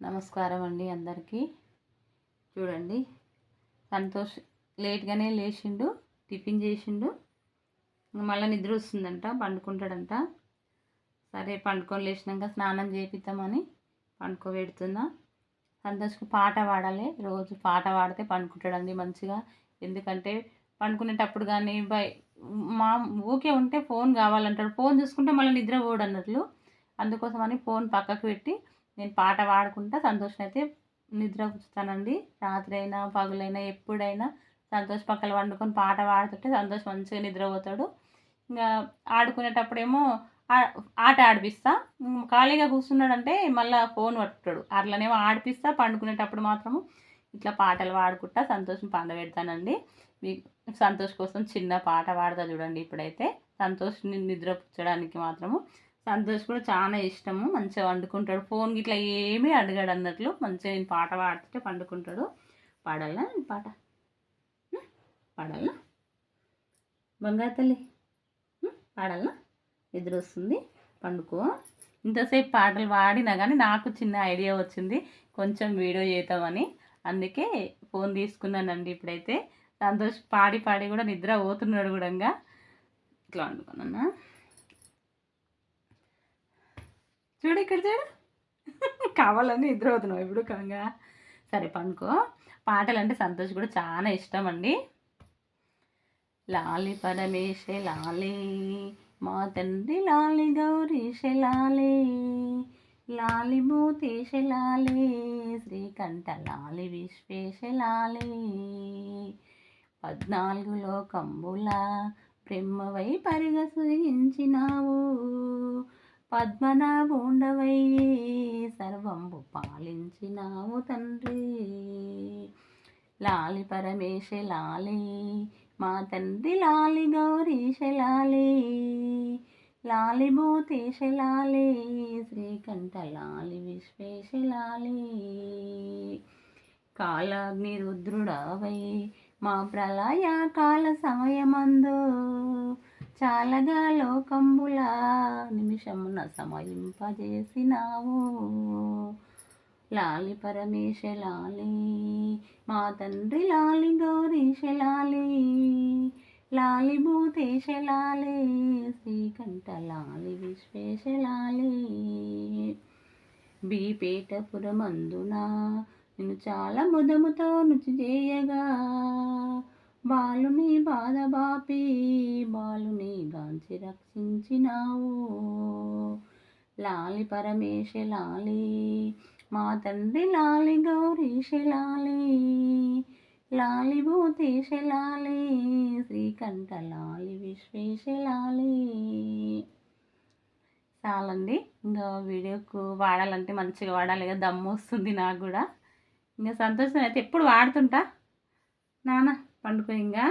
నమస్కారం అండి అందరికీ. చూడండి సంతోష్ లేట్గానే లేచిండు టిఫిన్ చేసిండు. మళ్ళీ నిద్ర వస్తుందంట పండుకుంటాడంట. సరే పండుకొని లేచినాక స్నానం చేపిద్దామని పండుకోబెడుతున్నా. సంతోష్కి పాట పాడాలి రోజు పాట పాడితే పండుకుంటాడండి మంచిగా. ఎందుకంటే పండుకునేటప్పుడు కానీ బై మా ఊకే ఉంటే ఫోన్ కావాలంటాడు. ఫోన్ చూసుకుంటే మళ్ళీ నిద్ర పోడు అన్నట్లు అందుకోసమని ఫోన్ పక్కకు పెట్టి నేను పాట పాడుకుంటా సంతోషం అయితే నిద్ర కూర్చుతానండి రాత్రి అయినా పగులైనా ఎప్పుడైనా సంతోష్ పక్కన వండుకొని పాట పాడుతుంటే సంతోష్ మంచిగా నిద్రపోతాడు. ఇంకా ఆడుకునేటప్పుడేమో ఆట ఆడిపిస్తా. ఖాళీగా కూర్చున్నాడంటే మళ్ళీ ఫోన్ పట్టుతాడు అట్లనేమో ఆడిపిస్తా పండుకునేటప్పుడు మాత్రము ఇట్లా పాటలు పాడుకుంటా సంతోషం పండబెడతానండి మీకు సంతోష్ కోసం చిన్న పాట పాడతా చూడండి ఇప్పుడైతే. సంతోష్ని నిద్ర పుచ్చడానికి మాత్రము సంతోష్ కూడా చాలా ఇష్టము. మంచిగా వండుకుంటాడు. ఫోన్ ఇట్లా ఏమీ అడగాడు అన్నట్లు మంచిగా నేను పాట పాడుతుంటే పండుకుంటాడు. పాడాలా నేను పాట. పాడాలా బంగారు తల్లి. పాడాలా నిద్ర వస్తుంది. పండుకో. ఇంతసేపు పాటలు పాడినా కానీ నాకు చిన్న ఐడియా వచ్చింది. కొంచెం వీడియో చేద్దామని. అందుకే ఫోన్ తీసుకున్నానండి ఇప్పుడైతే. సంతోష్ పాడి పాడి కూడా నిద్ర పోతున్నాడు కూడా ఇట్లా వండుకున్నా చూడు ఇక్కడ చూడు. కావాలని నిద్ర అవుతున్నావు ఇప్పుడు కంగా? సరే పండుకో. పాటలు అంటే సంతోష్ కూడా చాలా ఇష్టం అండి లాలి పరమేశ లాలి మా తండ్రి లాలి గౌరీశ లాలి లాలి భూతేశ లాలి శ్రీకంఠ లాలి విశ్వేశ లాలి. పద్నాలుగు లోకంబుల బ్రహ్మవై పరిగసించినావు పద్మనాభుండవై సర్వంబు పాలించినావు తండ్రి. లాలి పరమేశ లాలి మా తండ్రి లాలి గౌరీశ లాలి. లాలి భూతేశ లాలి శ్రీకంఠ లాలి విశ్వేశ లాలి. కాలాగ్ని రుద్రుడవై మా ప్రళయ కాల సమయమందు చాలగా లోకంబులా నిమిషమున సమయింపజేసినావు. లాలి పరమేశ లాలి మా తండ్రి లాలి గౌరీశ లాలి లాలి భూతేశ లాలి శ్రీకంఠ లాలి విశ్వేశ లాలి. బీపేటపురమందున నేను చాలా ముదముతో నుచి చేయగా బాలుని బాధ బాపి బాలుని గాంచి రక్షించినావు. లాలి పరమేశ లాలి మా తండ్రి లాలి గౌరీశ లాలి లాలి భూతేశ లాలి శ్రీకంఠ లాలి విశ్వేశ లాలి. చాలండి ఇంకా వీడియోకు వాడాలంటే మంచిగా వాడాలి కదా దమ్ము వస్తుంది నాకు కూడా. ఇంకా సంతోషం అయితే ఎప్పుడు వాడుతుంటా? నానా పండుకో ఇంకా